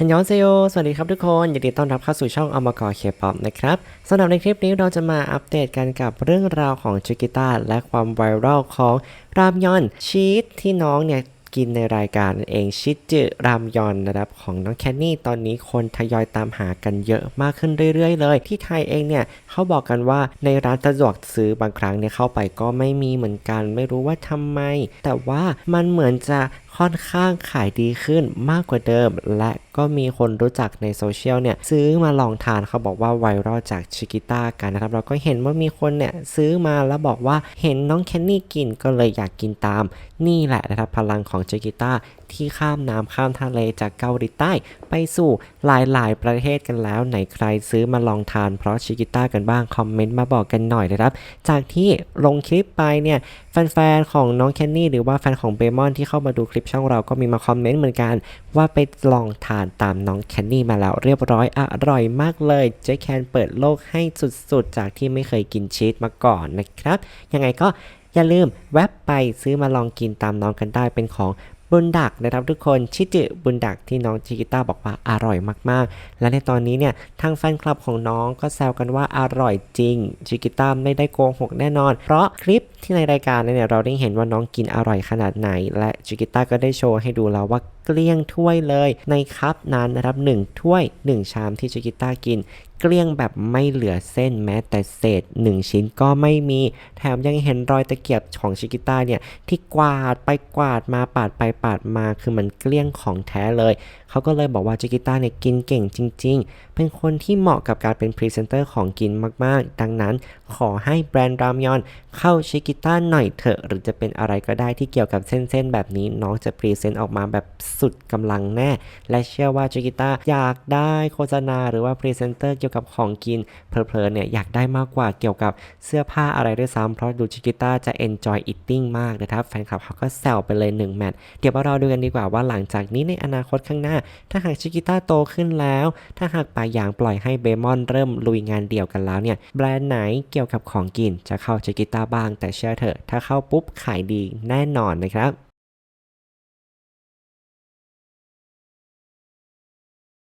ฮันยอนเซโยสวัสดีครับทุกคนยินดีต้อนรับเข้าสู่ช่องอมกอเคป๊อปนะครับสำหรับในคลิปนี้เราจะมาอัปเดตกันกับเรื่องราวของชิกิต้าและความไวรัลของรามยอนชีสที่น้องเนี่ยกินในรายการเองชิจิรามยอนนะครับของน้องแคนนี่ตอนนี้คนทยอยตามหากันเยอะมากขึ้นเรื่อยๆ เลย ที่ไทยเองเนี่ยเขาบอกกันว่าในร้านสะดวกซื้อบางครั้งเนี่ยเข้าไปก็ไม่มีเหมือนกัน ไม่รู้ว่าทำไม แต่ว่ามันเหมือนจะ ค่อนข้างขายดีขึ้นมากกว่าเดิม และก็มีคนรู้จักในโซเชียลเนี่ยซื้อมาลองทานเขาบอกว่าไวรัลจากชิกิต้ากันนะครับ เราก็เห็นว่ามีคนเนี่ยซื้อมาแล้วบอกว่าเห็นน้องแคนนี่กินก็เลยอยากกินตาม นี่แหละนะครับพลังของชิกิต้า ที่ข้ามน้ำข้ามทะเลจากเกาหลีใต้ ไปสู่หลายๆ ประเทศกันแล้วไหนใครซื้อมาลองทานเพราะชิกิต้ากันบ้าง คอมเมนต์มาบอกกันหน่อยนะครับ จากที่ลงคลิปไปเนี่ยแฟนๆของน้องแคนนี่หรือว่าแฟนของเบมอนที่เข้ามาดูคลิปช่องเราก็มีมาคอมเมนต์เหมือนกัน ว่าไปลองทานตามน้องแคนนี่มาแล้วเรียบร้อยอร่อยมากเลยเจ๊แคนเปิดโลกให้สุดๆ จากที่ไม่เคยกินชีสมาก่อนนะครับ ยังไงก็อย่าลืมแวบไปซื้อมาลองกินตามน้องกันได้เป็นของ บุญดักนะครับทุกคนชิจิบุญดักที่น้องชิกิต้าบอกว่าอร่อยมากๆ และในตอนนี้เนี่ยทางแฟนคลับของน้องก็แซวกันว่าอร่อยจริงชิกิต้าไม่ได้โกหกแน่นอน เพราะคลิปที่ในรายการเนี่ยเราได้เห็นว่าน้องกินอร่อยขนาดไหน และชิกิต้าก็ได้โชว์ให้ดูแล้วว่า เกลี้ยงถ้วยเลย ในคัพนั้นนะครับหนึ่งถ้วย 1 ชามที่ชิกิต้ากิน เกลี้ยงแบบไม่เหลือเส้นแม้แต่เศษ 1 ชิ้นก็ไม่มี แถมยังเห็นรอยตะเกียบของชิกิต้าเนี่ยที่กวาดไปกวาดมาปาดไปปาดมาคือมันเกลี้ยงของแท้เลย เขาก็เลยบอกว่าชิกิต้าเนี่ยกินเก่งจริง ๆ เป็นคนที่เหมาะกับการเป็นพรีเซนเตอร์ของกินมากๆ ดังนั้นขอให้แบรนด์รามยอนเข้าชิกิต้าหน่อยเถอะ หรือจะเป็นอะไรก็ได้ที่เกี่ยวกับเส้นๆแบบนี้น้องจะพรีเซนต์ออกมาแบบสุดกำลังแน่ และเชื่อว่าชิกิต้าอยากได้โฆษณาหรือว่าพรีเซนเตอร์เกี่ยวกับของกินเพลินๆเนี่ยอยากได้มากกว่าเกี่ยวกับเสื้อผ้าอะไรด้วยซ้ำเพราะดูชิกิต้าจะ enjoy eating มากนะครับแฟนคลับเขาก็แซวไปเลย1แมตช์เดี๋ยวเราดูกันดีกว่าว่าหลังจากนี้ในอนาคตข้างหน้า ถ้าหากชิกิต้าโตขึ้นแล้ว ถ้าหากปายางปล่อยให้เบมอนเริ่มลุยงานเดี่ยวกันแล้วเนี่ยแบรนด์ไหนเกี่ยวกับของกินจะเข้าชิกิต้าบ้าง แต่เชื่อเถอะถ้าเข้าปุ๊บขายดีแน่นอนนะครับ